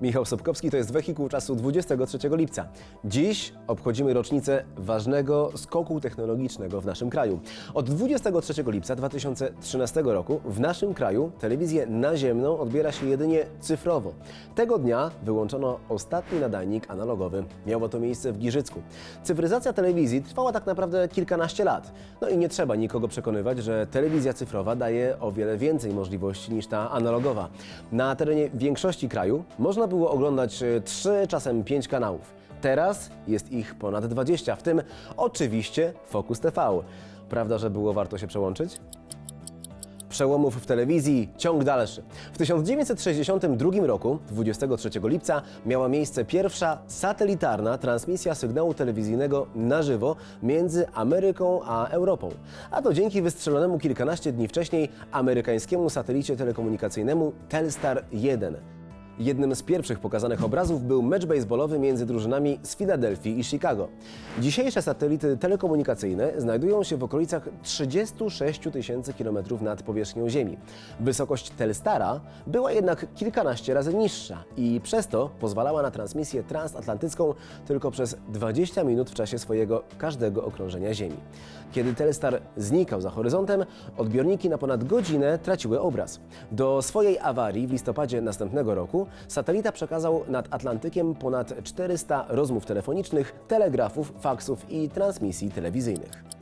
Michał Sobkowski to jest wehikuł czasu 23 lipca. Dziś obchodzimy rocznicę ważnego skoku technologicznego w naszym kraju. Od 23 lipca 2013 roku w naszym kraju telewizję naziemną odbiera się jedynie cyfrowo. Tego dnia wyłączono ostatni nadajnik analogowy. Miało to miejsce w Giżycku. Cyfryzacja telewizji trwała tak naprawdę kilkanaście lat. No i nie trzeba nikogo przekonywać, że telewizja cyfrowa daje o wiele więcej możliwości niż ta analogowa. Na terenie większości kraju można było oglądać e, trzy, czasem pięć kanałów. Teraz jest ich ponad 20, w tym oczywiście Focus TV. Prawda, że było warto się przełączyć? Przełomów w telewizji ciąg dalszy. W 1962 roku, 23 lipca, miała miejsce pierwsza satelitarna transmisja sygnału telewizyjnego na żywo między Ameryką a Europą. A to dzięki wystrzelonemu kilkanaście dni wcześniej amerykańskiemu satelicie telekomunikacyjnemu Telstar 1. Jednym z pierwszych pokazanych obrazów był mecz baseballowy między drużynami z Filadelfii i Chicago. Dzisiejsze satelity telekomunikacyjne znajdują się w okolicach 36 tysięcy kilometrów nad powierzchnią Ziemi. Wysokość Telstara była jednak kilkanaście razy niższa i przez to pozwalała na transmisję transatlantycką tylko przez 20 minut w czasie swojego każdego okrążenia Ziemi. Kiedy Telstar znikał za horyzontem, odbiorniki na ponad godzinę traciły obraz. Do swojej awarii w listopadzie następnego roku satelita przekazał nad Atlantykiem ponad 400 rozmów telefonicznych, telegrafów, faksów i transmisji telewizyjnych.